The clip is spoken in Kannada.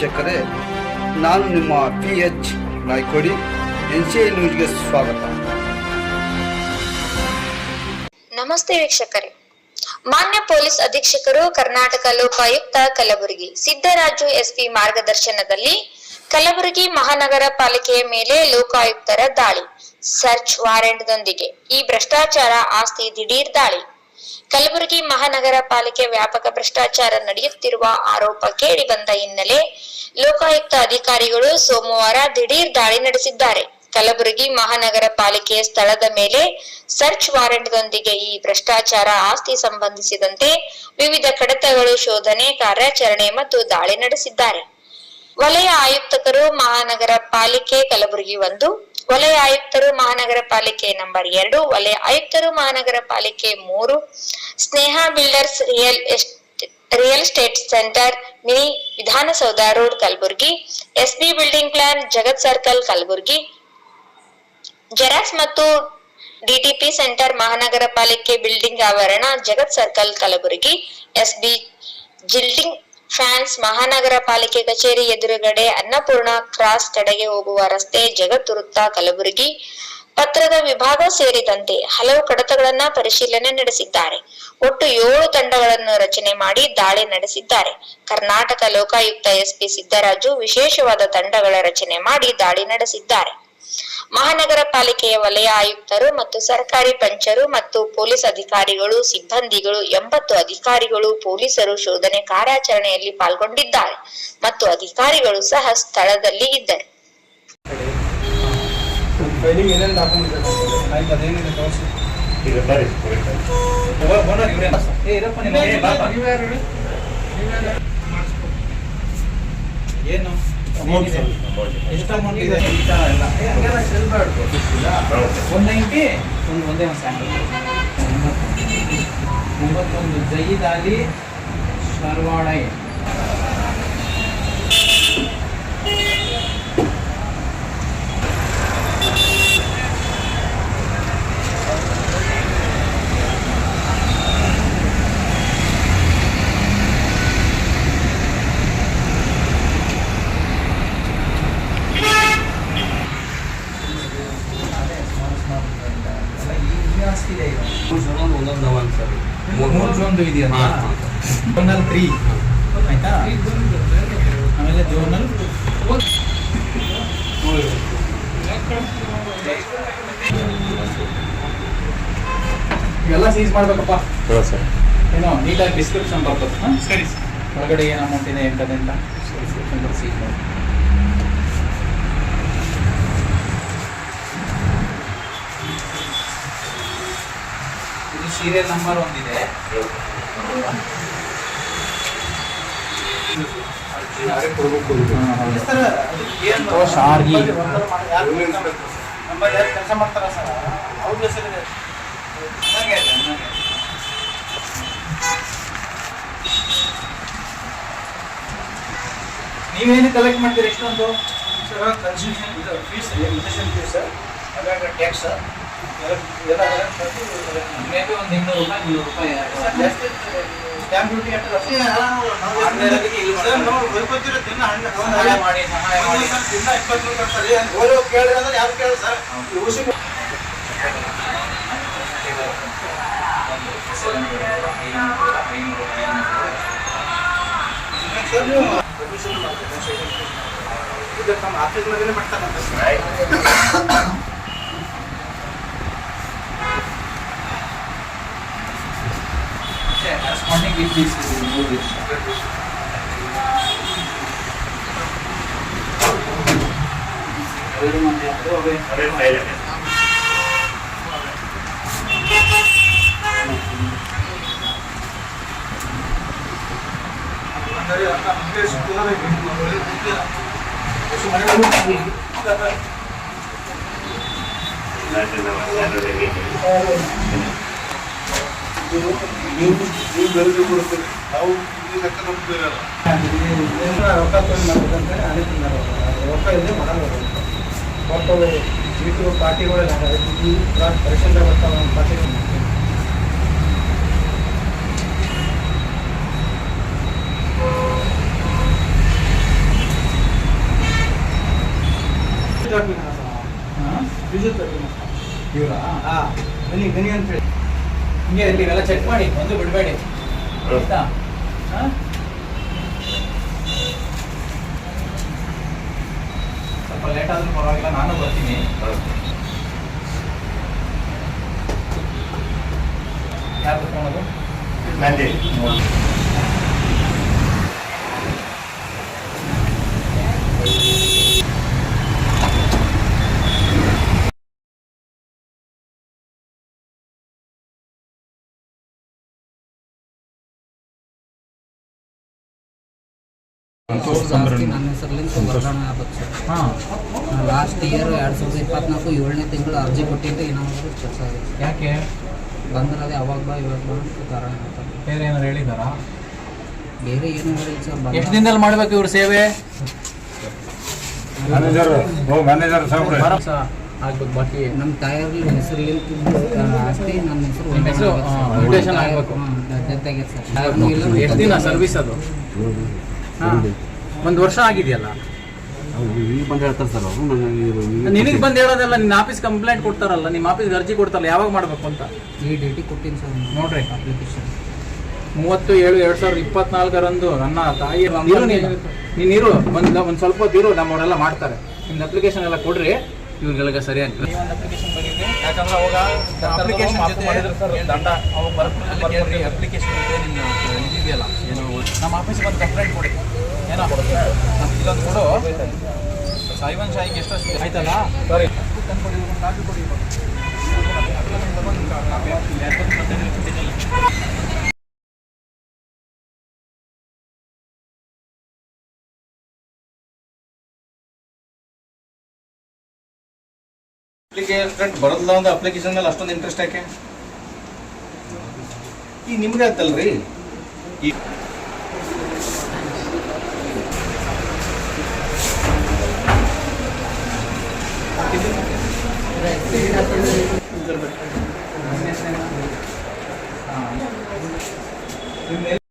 ವೀಕ್ಷಕರೇ, ನಾನು ನಿಮ್ಮ P H Naykodi, N C I ನ್ಯೂಸ್ಗೆ ಸ್ವಾಗತ. ನಮಸ್ತೆ ವೀಕ್ಷಕರೇ. ಮಾನ್ಯ ಪೊಲೀಸ್ ಅಧೀಕ್ಷಕರು, ಕರ್ನಾಟಕ ಲೋಕಾಯುಕ್ತ ಕಲಬುರಗಿ, ಸಿದ್ದರಾಜು ಎಸ್ಪಿ ಮಾರ್ಗದರ್ಶನದಲ್ಲಿ ಕಲಬುರಗಿ ಮಹಾನಗರ ಪಾಲಿಕೆಯ ಮೇಲೆ ಲೋಕಾಯುಕ್ತರ ದಾಳಿ, ಸರ್ಚ್ ವಾರೆಂಟ್ದೊಂದಿಗೆ ಈ ಭ್ರಷ್ಟಾಚಾರ ಆಸ್ತಿ ದಿಢೀರ್ ದಾಳಿ. ಕಲಬುರಗಿ ಮಹಾನಗರ ಪಾಲಿಕೆ ವ್ಯಾಪಕ ಭ್ರಷ್ಟಾಚಾರ ನಡೆಯುತ್ತಿರುವ ಆರೋಪ ಕೇಳಿ ಬಂದ ಹಿನ್ನೆಲೆ ಲೋಕಾಯುಕ್ತ ಅಧಿಕಾರಿಗಳು ಸೋಮವಾರ ದಿಢೀರ್ ದಾಳಿ ನಡೆಸಿದ್ದಾರೆ. ಕಲಬುರಗಿ ಮಹಾನಗರ ಪಾಲಿಕೆಯ ಸ್ಥಳದ ಮೇಲೆ ಸರ್ಚ್ ವಾರೆಂಟ್ದೊಂದಿಗೆ ಈ ಭ್ರಷ್ಟಾಚಾರ ಆಸ್ತಿ ಸಂಬಂಧಿಸಿದಂತೆ ವಿವಿಧ ಕಡತಗಳು ಶೋಧನೆ, ಕಾರ್ಯಾಚರಣೆ ಮತ್ತು ದಾಳಿ ನಡೆಸಿದ್ದಾರೆ. ವಲಯ ಆಯುಕ್ತಕರು ಮಹಾನಗರ ಪಾಲಿಕೆ ಕಲಬುರಗಿ ಒಂದು ವಲಯ ಆಯುಕ್ತರು ಮಹಾನಗರ ಪಾಲಿಕೆ ನಂಬರ್ ಎರಡು, ವಲಯ ಆಯುಕ್ತರು ಮಹಾನಗರ ಪಾಲಿಕೆ ಮೂರು, Sneha builders real estate, real estate centre, mini Vidhana Soudha road Kalaburagi S B building plan Jagat circle Kalaburagi, xerox ಮತ್ತು ಡಿಟಿಪಿ ಸೆಂಟರ್ ಮಹಾನಗರ ಪಾಲಿಕೆ ಬಿಲ್ಡಿಂಗ್ ಆವರಣ Jagat circle Kalaburagi, SB building plans ಮಹಾನಗರ ಪಾಲಿಕೆ ಕಚೇರಿ ಎದುರುಗಡೆ ಅನ್ನಪೂರ್ಣ ಕ್ರಾಸ್ ಕಡೆಗೆ ಹೋಗುವ ರಸ್ತೆ ಜಗತ್ತುರುತ್ತ ಕಲಬುರಗಿ. ಪತ್ರದ ವಿಭಾಗ ಸೇರಿದಂತೆ ಹಲವು ಕಡತಗಳನ್ನ ಪರಿಶೀಲನೆ ನಡೆಸಿದ್ದಾರೆ. ಒಟ್ಟು ಏಳು ತಂಡಗಳನ್ನು ರಚನೆ ಮಾಡಿ ದಾಳಿ ನಡೆಸಿದ್ದಾರೆ. ಕರ್ನಾಟಕ ಲೋಕಾಯುಕ್ತ ಎಸ್ಪಿ ಸಿದ್ದರಾಜು ವಿಶೇಷವಾದ ತಂಡಗಳ ರಚನೆ ಮಾಡಿ ದಾಳಿ ನಡೆಸಿದ್ದಾರೆ. ಮಹಾನಗರ ಪಾಲಿಕೆಯ ವಲಯ ಆಯುಕ್ತರು ಮತ್ತು ಸರ್ಕಾರಿ ಪಂಚರು ಮತ್ತು ಪೊಲೀಸ್ ಅಧಿಕಾರಿಗಳು, ಸಿಬ್ಬಂದಿಗಳು, ಎಂಬತ್ತು ಅಧಿಕಾರಿಗಳು ಪೊಲೀಸರು ಶೋಧನೆ ಕಾರ್ಯಾಚರಣೆಯಲ್ಲಿ ಪಾಲ್ಗೊಂಡಿದ್ದಾರೆ ಮತ್ತು ಅಧಿಕಾರಿಗಳು ಸಹ ಸ್ಥಳದಲ್ಲಿ ಇದ್ದರು. ಏನು ಅಮೌಂಟ್ ಒಂದು ಒಂದೇ ಸ್ಯಾಂಡಲ್ ಒಂಬತ್ತೊಂದು ಜೈದಾಲಿ ಅಲಿ ಶರ್ವಾಡೈ ಮೂರು ಒಂದು ಇದೆಯಲ್ಲ. ಜೋನಲ್ ತ್ರೀ ಆಯ್ತಾ? ಆಮೇಲೆ ಜೋನಲ್ ಇವೆಲ್ಲ ಸೀಸ್ ಮಾಡ್ಬೇಕಪ್ಪ. ಸರ್. ಏನೋ ನೀಟಾಗಿ ಡಿಸ್ಕ್ರಿಪ್ಷನ್ ಬರ್ತದೆ ಹಾಂ? ಸರಿ ಒಳಗಡೆ ಏನು ಅಮೌಂಟ್ ಇದೆ ಎಂಟದೆ ಅಂತ? ಸೀಸ್ ಮಾಡಿ ಸೀರಿಯಲ್ ನಂಬರ್ ಒಂದಿದೆ. ಕೆಲಸ ಮಾಡ್ತಾರ ಸರ್? ಅವ್ರ ಹೆಸರಿದೆ. ನೀವೇನು ಕಲೆಕ್ಟ್ ಮಾಡ್ತೀರಿ ಎಷ್ಟೊಂದು ಸರ್ ಕನ್ಸ್ಯೂಷನ್ ಇದು ಫೀಸ್ ಫೀಸ್ ಹಾಗಾಗಿ ಟ್ಯಾಕ್ಸ್ ಎಲ್ಲ ಎಲ್ಲ ಇನ್ನೂರು ರೂಪಾಯಿ ಮುನ್ನೂರು ರೂಪಾಯಿ ಸ್ಟ್ಯಾಂಪ್ ಡ್ಯೂಟಿ ಮಾಡಿ ಸಹಾಯ ಮಾಡಿ ದಿನ ಇಪ್ಪತ್ತು ಕೊಡ್ತಾರೆ ಓಲೋ ಅಂದ್ರೆ ಯಾರು ಕೇಳಿ ಸರ್ ಉಸಿ ಮಾಡ್ತೀರಾ? ಇದು ನಮ್ಮ ಆಫೀಸ್ನಾಗೇ ಮಾಡ್ತಾರಂತೆ অনেক ইন্টারেস্ট Thank you. ನೀವು ನೀವು ಬೆಳೆದು ಕೊಡ್ತೀರಿ ನಾವು ರೊಕ್ಕ ಪಾರ್ಟಿಗಳೆಲ್ಲ ಹಾಂ ಗನಿ ಗನಿ ಅಂತ ಹೇಳಿ ಹಿಂಗೆ ನೀವೆಲ್ಲ ಚೆಕ್ ಮಾಡಿ ಒಂದು ಬಿಡಬೇಡಿ. ಆಯ್ತಾ? ಹಾ? ಸ್ವಲ್ಪ ಲೇಟ್ ಆದ್ರೂ ಪರವಾಗಿಲ್ಲ ನಾನು ಬರ್ತೀನಿ. ಯಾರು ಅದು? ನಂದಿ ಜಾಸ್ತಿ ನನ್ನ ಹೆಸರ್ಲಿಂದ ಸರ್ ಹಾಂ ಲಾಸ್ಟ್ ಇಯರ್ ಎರಡು ಸಾವಿರದ ಇಪ್ಪತ್ನಾಲ್ಕು ಏಳನೇ ತಿಂಗಳು ಅರ್ಜಿ ಕೊಟ್ಟಿದ್ದು ಏನಾದರೂ ಕೆಲಸ ಯಾಕೆ ಬಂದಿರೋದೇ ಅವಾಗ ಬಾ ಇವಾಗ ಬಾ ಅಂತ ಕಾರಣ ಹೇಳ್ತಾರೆ ಬೇರೆ ಏನಾರು ಹೇಳಿದಾರಾ ಬೇರೆ ಏನು ಹೇಳಿಲ್ಲ ಸರ್ ಬಂದ- ಎಷ್ಟು ದಿನದಲ್ಲಿ ಮಾಡ್ಬೇಕು ಇವ್ರ ಸೇವೆ ಮ್ಯಾನೇಜರ್ ಓ ಮ್ಯಾನೇಜರ್ ಸಾಹೇಬ್ರೆ ಆಗ್ಬೇಕು ಬಾಕಿ ನಮ್ಮ ತಾಯಿಯವ್ರಲ್ಲಿ ಹೆಸರ್ಲಿಂದ ಆಸ್ತಿ ನನ್ನ ಹೆಸರು ಹೆಸರು, ಆಗ್ಬೇಕು. ಡೆತ್ ಸರ್ ಎಷ್ಟು ದಿನ ಸರ್ವಿಸ್ ಅದು ಒಂದು ವರ್ಷ ಆಗಿದೆಯಲ್ಲ? ಈಗ ಬಂದು ಹೇಳ್ತಾರೆ ಸರ್ ಅವರು. ನನಗೆ ಬಂದು ಹೇಳೋದಲ್ಲ ನಿನ್ನ ಆಫೀಸ್ ಕಂಪ್ಲೇಂಟ್ ಕೊಡ್ತಾರಲ್ಲ ನಿಮ್ಮ ಆಫೀಸ್ಗೆ ಅರ್ಜಿ ಕೊಡ್ತಾರಲ್ಲ ಯಾವಾಗ ಮಾಡಬೇಕು ಅಂತ? ಈ ಡೇಟಿ ಕೊಟ್ಟಿನಿ ಸರ್ ನೋಡ್ರಿ. ಅಪ್ಲಿಕೇಶನ್ ಮೂವತ್ತು ಏಳು ಎರಡ್ ಸಾವಿರದ ಇಪ್ಪತ್ನಾಲ್ಕರಂದು ನನ್ನ ತಾಯಿ ಇರು ನೀನು. ನೀನು ಇರು. ಒಂದು ಒಂದು ಸ್ವಲ್ಪ ಹೊತ್ತು ಇರು ನಮ್ಮವರೆಲ್ಲ ಮಾಡ್ತಾರೆ. ನಿಮ್ದು ಅಪ್ಲಿಕೇಶನ್ ಎಲ್ಲ ಕೊಡ್ರಿ. ಇವ್ರಿಗೆಲ್ಲ ಸರಿಯಾಗಿ ಅಪ್ಲಿಕೇಶನ್ ಯಾಕಂದ್ರೆ ಅವಾಗ ಅಪ್ಲಿಕೇಶನ್ ದಂಡ. ಅವಾಗ ಬರ್ಕೊಂಡು ಅಪ್ಲಿಕೇಶನ್ ಇದೆ ಇದೆಯಲ್ಲ? ಏನು ನಮ್ಮ ಆಫೀಸಿಗೆ ಒಂದು ಕಂಪ್ಲೇಂಟ್ ಕೊಡಿ. ಏನೋ ಕೊಡು. ಸಾಯಿವನ್ ಶಾಹಿಗೆ ಎಷ್ಟು ಆಯ್ತಲ್ಲ? ಸರಿ. ಕಾಪಿ ಕೊಡಿ ಬರೋದಿಲ್ಲ ಒಂದು ಅಪ್ಲಿಕೇಶನ್ ಮೇಲೆ ಅಷ್ಟೊಂದು ಇಂಟ್ರೆಸ್ಟ್ ಯಾಕೆ ಈಗ ನಿಮ್ಗೆ ಆಯ್ತಲ್ರಿ ಈ ನಿಮ್ಮ